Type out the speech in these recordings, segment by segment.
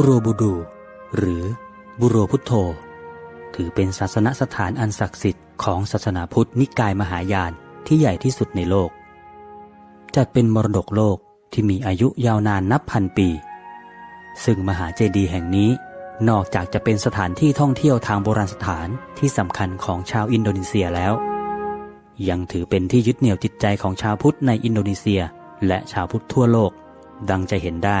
บุโรบูดู หรือบุโรพุทโธ ถือเป็นศาสนสถานอันศักดิ์สิทธิ์ของศาสนาพุทธนิกายมหายานที่ใหญ่ที่สุดในโลก จัดเป็นมรดกโลกที่มีอายุยาวนานนับพันปี ซึ่งมหาเจดีย์แห่งนี้นอกจากจะเป็นสถานที่ท่องเที่ยวทางโบราณสถานที่สำคัญของชาวอินโดนีเซียแล้ว ยังถือเป็นที่ยึดเหนี่ยวจิตใจของชาวพุทธในอินโดนีเซีย และชาวพุทธทั่วโลก ดังจะเห็นได้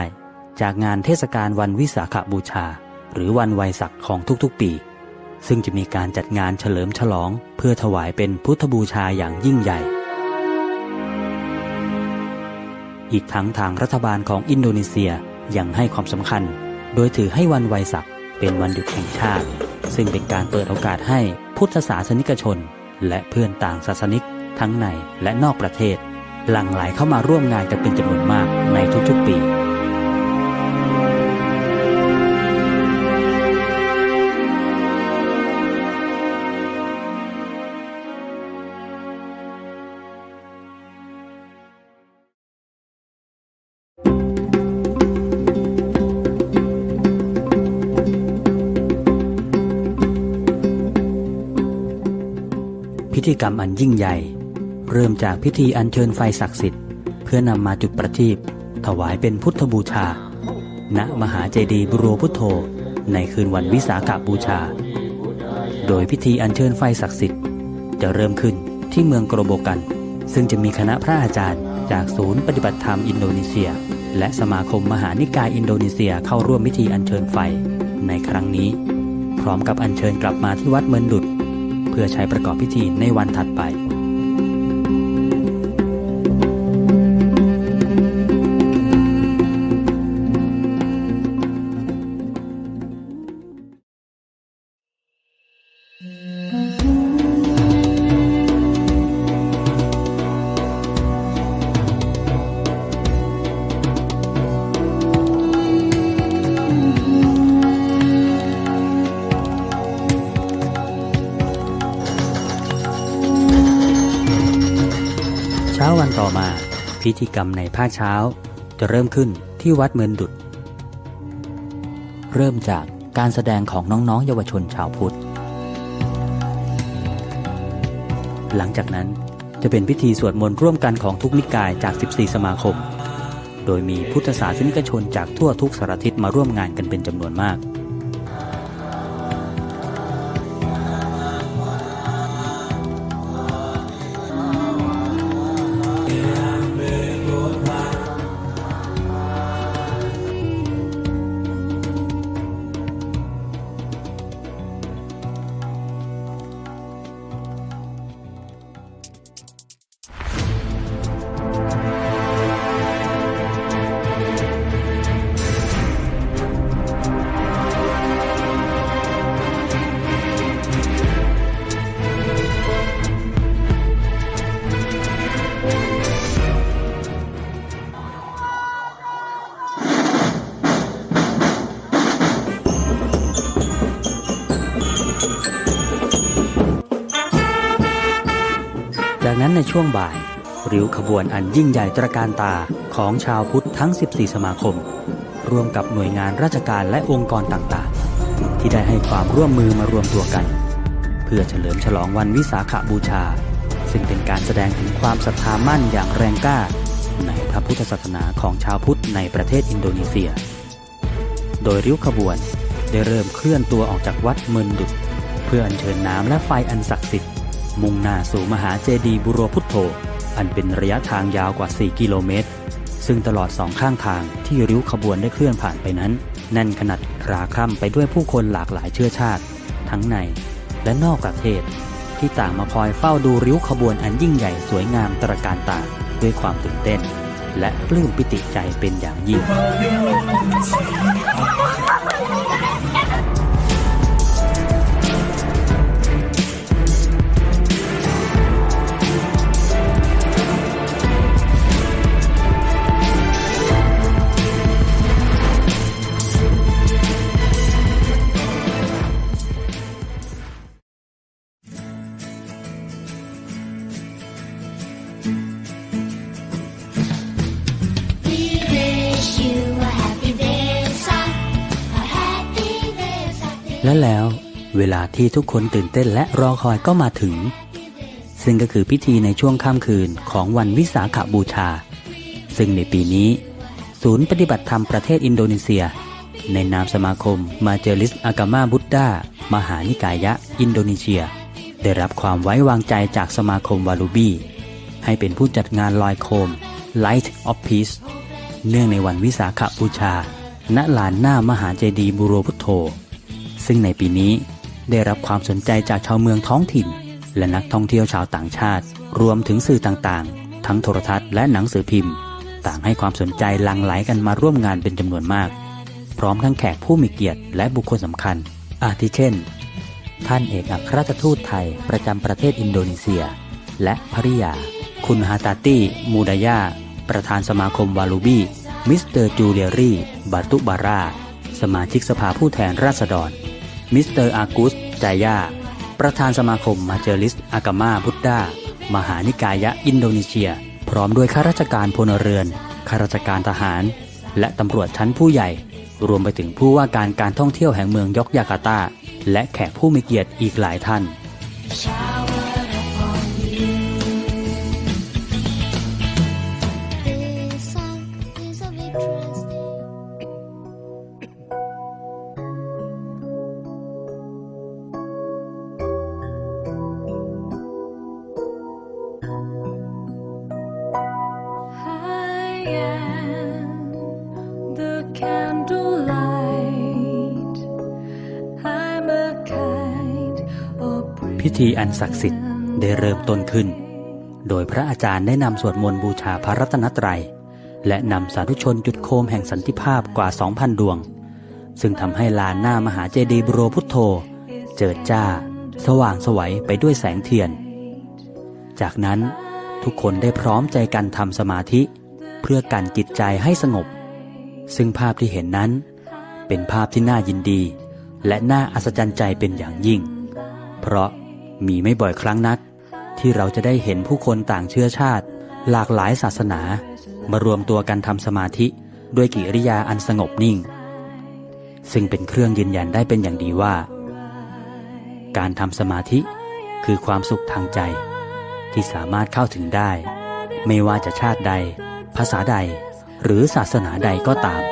จากงานเทศกาลวันวิสาขบูชา หรือวันไวยศักของทุกๆปี ซึ่งจะมีการจัดงานเฉลิมฉลอง เพื่อถวายเป็นพุทธบูชาอย่างยิ่งใหญ่ อีกทั้งทางรัฐบาลของอินโดนีเซียยังให้ความสำคัญ โดยถือให้วันไวยศักเป็นวันหยุดแห่งชาติ ซึ่งเป็นการเปิดโอกาสให้พุทธศาสนิกชน และเพื่อนต่างศาสนิก ทั้งในและนอกประเทศ หลั่งไหลเข้ามาร่วมงานกันเป็นจำนวนมากในทุกๆปี ธีกรรมอันยิ่งใหญ่ เริ่มจากพิธีอัญเชิญไฟศักดิ์สิทธิ์เพื่อนำมาจุดประทีปถวายเป็นพุทธบูชา ณมหาเจดีย์บุโรพุทโธ ในคืนวันวิสาขบูชา โดยพิธีอัญเชิญไฟศักดิ์สิทธิ์จะเริ่มขึ้นที่เมืองโกรโบกัน ซึ่งจะมีคณะพระอาจารย์ จากศูนย์ปฏิบัติธรรมอินโดนีเซีย และสมาคมมหานิกายอินโดนีเซียเข้าร่วมพิธีอัญเชิญไฟในครั้งนี้ พร้อมกับอัญเชิญกลับมาที่วัดเมินดุด พื่อใช้ประกอบพิธีในวันถัดไป ต่อมา พิธีกรรมในภาคเช้า จะเริ่มขึ้นที่วัดเมินดุด เริ่มจากการแสดงของน้องๆ เยาวชนชาวพุทธ หลังจากนั้นจะเป็นพิธีสวดมนต์ร่วมกันของทุกนิกายจาก 14 สมาคม โดยมีพุทธศาสนิกชนจากทั่วทุกสารทิศมาร่วมงานกันเป็นจำนวนมาก ช่วงบ่ายริ้วขบวนอันยิ่งใหญ่ตระการตาของชาวพุทธทั้ง 14 สมาคม ร่วมกับหน่วยงานราชการและองค์กรต่างๆ ที่ได้ให้ความร่วมมือมารวมตัวกัน เพื่อเฉลิมฉลองวันวิสาขบูชา ซึ่งเป็นการแสดงถึงความศรัทธามั่นอย่างแรงกล้า ในพระพุทธศาสนาของชาวพุทธในประเทศอินโดนีเซีย โดยริ้วขบวนได้เริ่มเคลื่อนตัวออกจากวัดเมินดุดเพื่ออัญเชิญน้ำและไฟอันศักดิ์สิทธิ์ มุ่งหน้าสู่มหาเจดีย์บุโรพุทโธ อันเป็นระยะทางยาวกว่า 4 กิโลเมตร ซึ่งตลอดสองข้างทางที่ริ้วขบวนได้เคลื่อนผ่านไปนั้น แน่นขนาดคราคร่ำไปด้วยผู้คนหลากหลายเชื้อชาติ ทั้งในและนอกประเทศ ที่ต่างมาคอยเฝ้าดูริ้วขบวนอันยิ่งใหญ่สวยงามตระการตาด้วยความตื่นเต้น และปลื้มปิติใจเป็นอย่างยิ่ง และแล้วเวลาที่ทุกคนตื่นเต้นและรอคอยก็มาถึง ซึ่งก็คือพิธีในช่วงค่ำคืนของวันวิสาขบูชา ซึ่งในปีนี้ ศูนย์ปฏิบัติธรรมประเทศอินโดนีเซีย ในนามสมาคมมาเจลิสอากามาบุตดามหานิกายะอินโดนีเซีย ได้รับความไว้วางใจจากสมาคมวาลูบีให้เป็นผู้จัดงานลอยโคม Light of Peace เนื่องในวันวิสาขบูชา ณลานหน้ามหาเจดีย์บุโรพุทโธ ซึ่งในปีนี้ได้รับความสนใจจากชาวเมืองท้องถิ่น และนักท่องเที่ยวชาวต่างชาติ รวมถึงสื่อต่างๆ ทั้งโทรทัศน์และหนังสือพิมพ์ ต่างให้ความสนใจหลั่งไหลกันมาร่วมงานเป็นจำนวนมาก พร้อมทั้งแขกผู้มีเกียรติและบุคคลสำคัญ อาทิเช่น ท่านเอกอัครราชทูตไทยประจำประเทศอินโดนีเซีย และภริยา คุณฮาตาตี้มูดายาประธานสมาคมวาลูบี้มิสเตอร์จูเลียรี่บาตุบาร่าสมาชิกสภาผู้แทนราษฎร มิสเตอร์อากุสจายา ประธานสมาคมมาเจลิส อากามาบุตดามหานิกายะอินโดนีเซีย พร้อมด้วยข้าราชการพลเรือน ข้าราชการทหาร และตำรวจชั้นผู้ใหญ่ รวมไปถึงผู้ว่าการการท่องเที่ยวแห่งเมืองยอกยาการ์ตา และแขกผู้มีเกียรติอีกหลายท่าน พิธีอันศักดิ์สิทธิ์ได้เริ่มต้นขึ้น โดยพระอาจารย์ได้นำสวดมนต์บูชาพระรัตนตรัย และนำสาธุชนจุดโคมแห่งสันติภาพกว่า 2,000 ดวง ซึ่งทำให้ลานหน้ามหาเจดีย์บรพุทโธ เจิดจ้า สว่างสวัยไปด้วยแสงเทียน จากนั้นทุกคนได้พร้อมใจกันทำสมาธิ เพื่อกันจิตใจให้สงบ ซึ่งภาพที่เห็นนั้น เป็นภาพที่น่ายินดี และน่าอัศจรรย์ใจเป็นอย่างยิ่ง เพราะมีไม่บ่อยครั้งนัก ที่เราจะได้เห็นผู้คนต่างเชื้อชาติ หลากหลายศาสนา มารวมตัวกันทำสมาธิด้วยกิริยาอันสงบนิ่ง ซึ่งเป็นเครื่องยืนยันได้เป็นอย่างดีว่า การทำสมาธิคือความสุขทางใจ ที่สามารถเข้าถึงได้ ไม่ว่าจะชาติใด ภาษาใด หรือศาสนาใดก็ตาม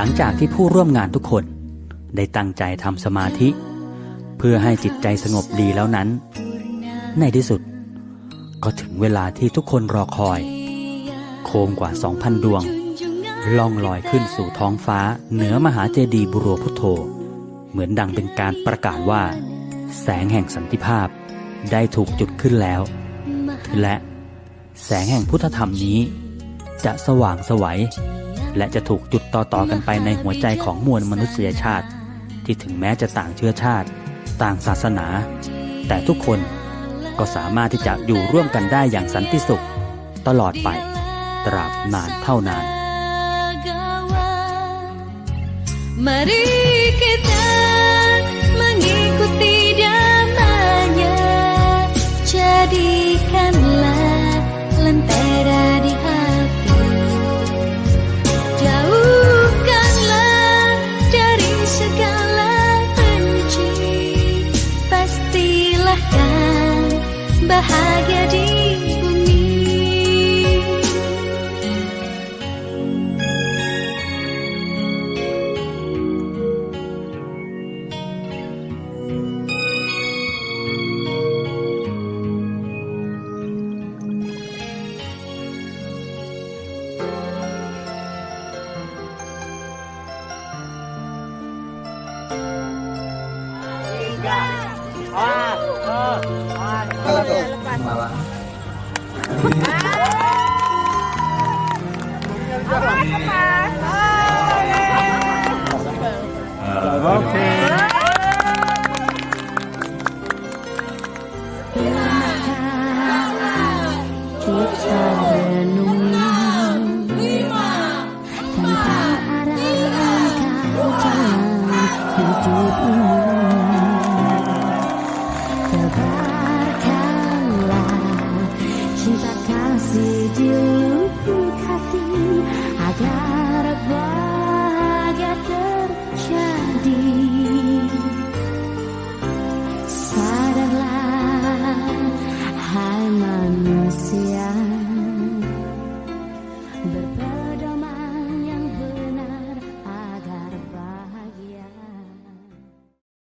หลังจากที่ผู้ร่วมงานทุกคน ได้ตั้งใจทำสมาธิ เพื่อให้จิตใจสงบดีแล้วนั้น ในที่สุด ก็ถึงเวลาที่ทุกคนรอคอย โคมกว่า 2,000 ดวง ล่องลอยขึ้นสู่ท้องฟ้าเหนือมหาเจดีย์บุโรพุทโธ เหมือนดังเป็นการประกาศว่า แสงแห่งสันติภาพได้ถูกจุดขึ้นแล้ว และแสงแห่งพุทธธรรมนี้ จะสว่างสวัย และจะถูกจุดต่อๆกันไปในหัวใจของมวลมนุษยชาติ ที่ถึงแม้จะต่างเชื้อชาติ ต่างศาสนา แต่ทุกคนก็สามารถที่จะอยู่ร่วมกันได้อย่างสันติสุข ตลอดไป ตราบนานเท่านาน Mari kita Bahkan bahagia di ng bawang. Ah! Oh, okay.